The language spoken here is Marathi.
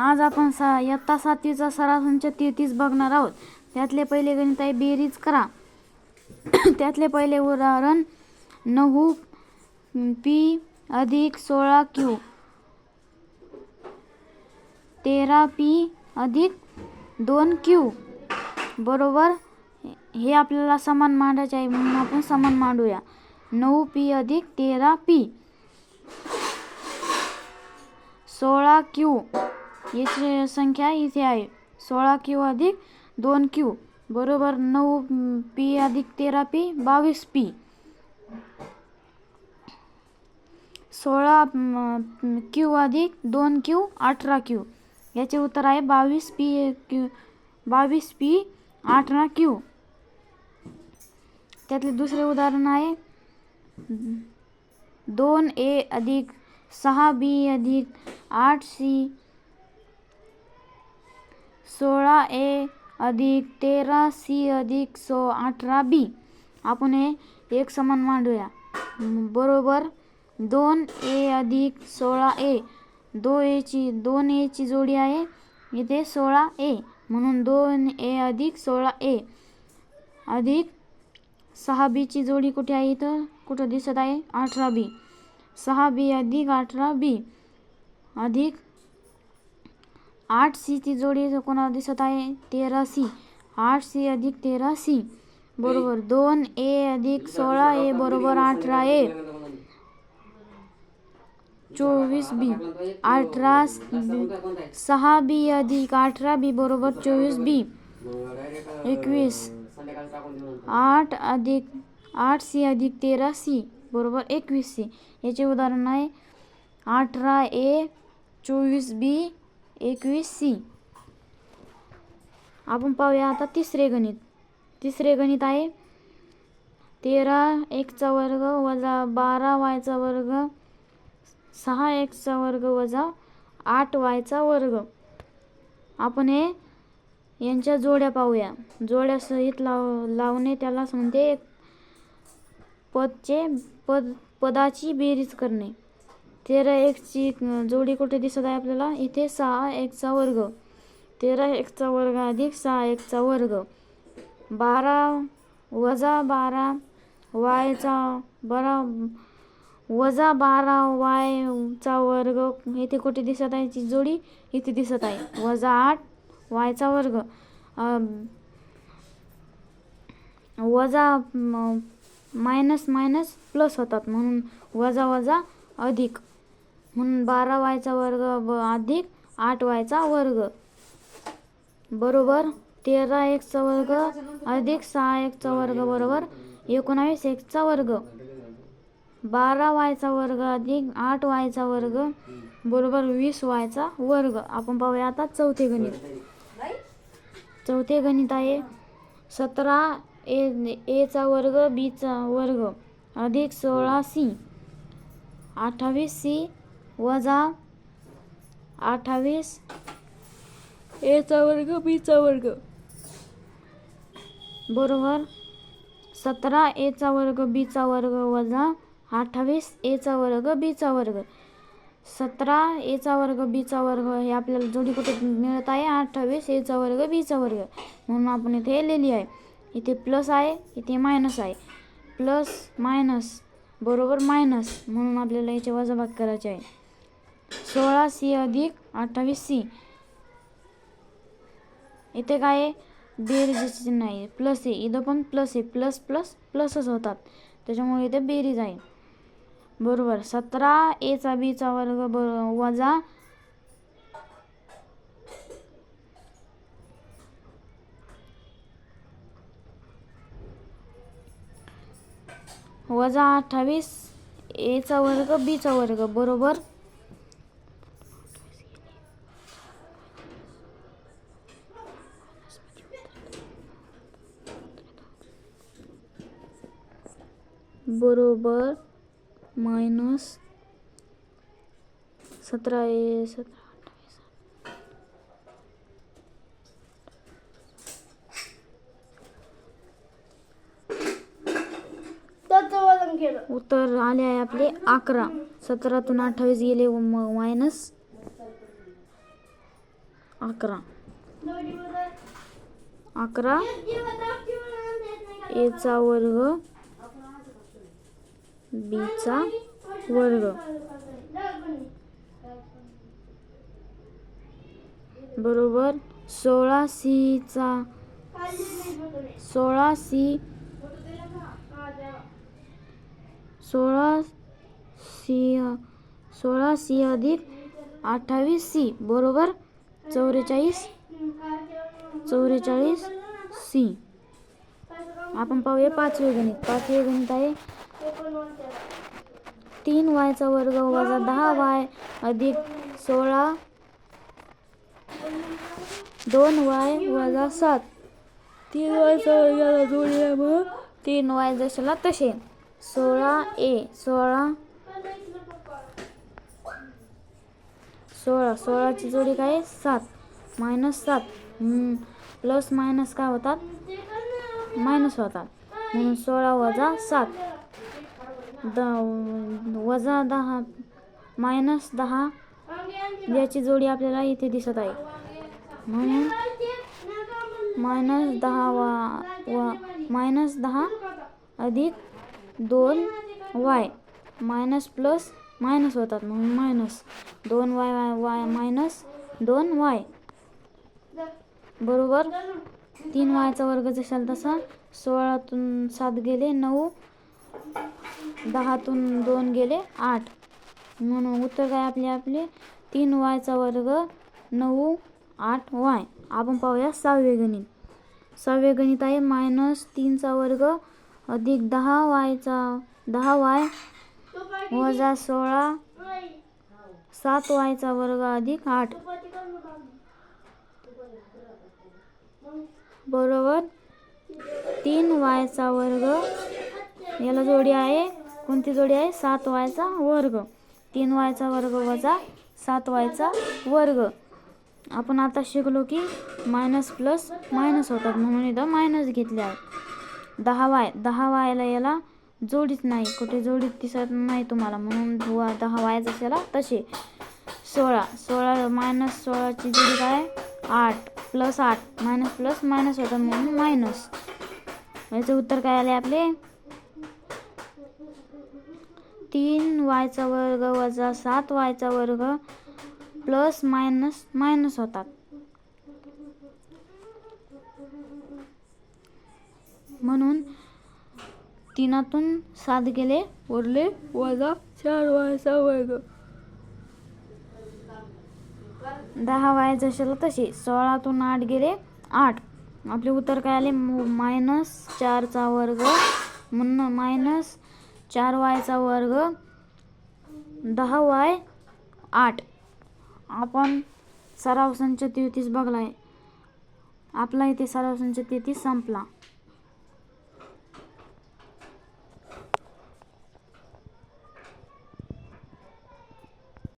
आज आपण सा इयत्ता सातवीचा सरासंच तेहतीस बघणार आहोत. त्यातले पहिले गणित आहे बेरीज करा. त्यातले पहिले उदाहरण नऊ पी अधिक सोळा क्यू. तेरा पी अधिक दोन क्यू. बरोबर? हे आपल्याला समान मांडायचे आहे म्हणून आपण समान मांडूया. नऊ पी अधिक तेरा पी. सोळा क्यू. याची संख्या इथे आहे. सोळा क्यू अधिक दोन क्यू बरोबर नऊ पी अधिक तेरा पी बावीस पी सोळा क्यू अधिक दोन क्यू अठरा क्यू याचे उत्तर आहे बावीस पी क्यू बावीस पी अठरा क्यू त्यातले दुसरे उदाहरण आहे दोन ए अधिक सहा बी अधिक आठ सी सोळा ए अधिक तेरा सी अधिक सो अठरा बी. आपण हे एक समान मांडूया. बरोबर दोन ए अधिक सोळा ए. दो एची दोन एची जोडी आहे. इथे सोळा ए. म्हणून दोन ए अधिक सोळा ए अधिक सहा बीची जोडी कुठे आहे इथं? कुठं दिसत आहे? अठरा बी. सहा बी अधिक अठरा बी अधिक आठ सीची जोडी इथं कोणाला दिसत आहे? तेरा सी. आठ सी अधिक तेरा सी. बरोबर. दोन ए अधिक सोळा ए बरोबर अठरा ए. चोवीस बी. अठरा सहा बी अधिक अठरा बी बरोबर चोवीस बी. एकवीस. आठ अधिक आठ सी अधिक तेरा सी बरोबर एकवीस सी. याचे उदाहरण आहे अठरा ए चोवीस बी एकवीस सी. आपण पाहूया आता तिसरे गणित. तिसरे गणित आहे तेरा एकचा वर्ग वजा बारा वायचा वर्ग सहा एक्सचा वर्ग वजा आठ वायचा वर्ग. आपण हे यांच्या जोड्या पाहूया. जोड्या सहित लाव लावणे त्याला म्हणते पदचे पद पदाची बेरीज करणे. तेरा एक्सची जोडी कुठे दिसत आहे आपल्याला? इथे सहा एकचा वर्ग. तेरा एकचा वर्ग अधिक सहा एकचा वर्ग. बारा वजा बारा वायचा बरा वजा बारा वायचा वर्ग. इथे कुठे दिसत आहे ती जोडी? इथे दिसत आहे. वजा आठ वायचा वर्ग. वजा मायनस मायनस प्लस होतात म्हणून वजा वजा अधिक. म्हणून बारा वायचा वर्ग ब अधिक आठ वायचा वर्ग. बरोबर? तेरा एकचा वर्ग अधिक सहा एकचा वर्ग बरोबर? एकोणावीस एकचा वर्ग. बारा वायचा वर्ग अधिक आठ वायचा वर्ग बरोबर वीस वायचा वर्ग. आपण पाहूया आता चौथे गणित. चौथे गणित आहे सतरा ए एचा वर्ग बीचा वर्ग. अधिक सोळा सी. अठ्ठावीस सी वजा अठ्ठावीस. एचा वर्ग बीचा वर्ग. बरोबर. सतरा एचा वर्ग बीचा वर्ग वजा अठ्ठावीस एचा वर्ग बीचा वर्ग. सतरा एचा वर्ग बीचा वर्ग हे आपल्याला जोडी कुठे मिळत आहे? अठ्ठावीस एचा वर्ग बीचा वर्ग. म्हणून आपण इथे लिहिली आहे. इथे प्लस आहे इथे मायनस आहे. प्लस मायनस बरोबर मायनस. म्हणून आपल्याला याचे वजाबाग करायचे आहे. सोळा सी अधिक अठ्ठावीस सी इथे काय आहे? बेरीज चिन्ह आहे. प्लस आहे. इथं पण प्लस आहे. प्लस प्लस प्लसच होतात. त्याच्यामुळे इथे बेरीज आहे. बरोबर. सतरा एचा बीचा वर्ग ब वजा वजा अठ्ठावीस एचा वर्ग बीचा वर्ग. बरोबर? बरोबर मायनस सतरा ए सतरा अठ्ठावीस उत्तर आले आहे आपले अकरा. सतरातून अठ्ठावीस गेले मायनस अकरा. अकरा. एचा वर्ग बीचा वर्ग. बरोबर? सोळा सीचा सोळा सी सोळा सी सोळा सी अधिक अठ्ठावीस सी. बरोबर? चौवेचाळीस चौवेचाळीस सी. आपण पाहूया पाचवे गणित. पाचवे गणित आहे तीन वायचा वर्ग वजा दहा वाय अधिक सोळा. दोन वाय वजा सात. तीन वायचा वर्गाला जोडी मग. तीन वाय जशाला तसे. सोळा ए सोळा. सोळा सोळाची जोडी काय? सात. मायनस सात. प्लस मायनस काय होतात? मायनस होतात. म्हणून सोळा वजा सात. द वजा दहा मायनस दहा याची जोडी आपल्याला इथे दिसत आहे. म्हणून मायनस दहा वा व मायनस दहा अधिक दोन वाय मायनस प्लस मायनस होतात. म्हणून मायनस दोन वाय वाय वाय मायनस दोन वाय बरोबर? तीन वायचा वर्ग जशाल तसा सोळातून सात गेले नऊ दहातून दोन गेले आठ. म्हणून उत्तर काय आपले आपले? तीन वायचा वर्ग नऊ आठ वाय. आपण पाहूया सहावे गणित. सहावे गणित आहे मायनस तीनचा वर्ग अधिक दहा वायचा. दहा वाय वजा सोळा. सात वायचा वर्ग अधिक आठ. बरोबर? तीन वायचा वर्ग याला जोडी आहे. कोणती जोडी आहे? सात वायचा वर्ग. तीन वायचा वर्ग वजा सात वायचा वर्ग. आपण आता शिकलो की मायनस प्लस मायनस होतात म्हणून इथं मायनस घेतले आहे. दहा वाय दहा वायला याला जोडीच नाही. कुठे जोडीत दिसत नाही तुम्हाला. म्हणून वा दहा वाय जशाला तसे. सोळा सोळा मायनस सोळाची जोडी काय? आठ प्लस आठ. मायनस प्लस मायनस होतात म्हणून मायनस याचं उत्तर काय आले आपले? तीन वायचा वर्ग वजा सात वायचा वर्ग प्लस मायनस मायनस होतात. म्हणून तीनातून सात गेले उरले वजा चार वायचा वर्ग. दहा वाय जशाला तसे सोळातून आठ गेले आठ. आपले उत्तर काय आले? मायनस चारचा वर्ग म्हणून मायनस चार वायचा वर्ग दहा वाय आठ. आपण सराव संच तेहतीस बघलाय. आपला इथे सराव संच तेहतीस संपला.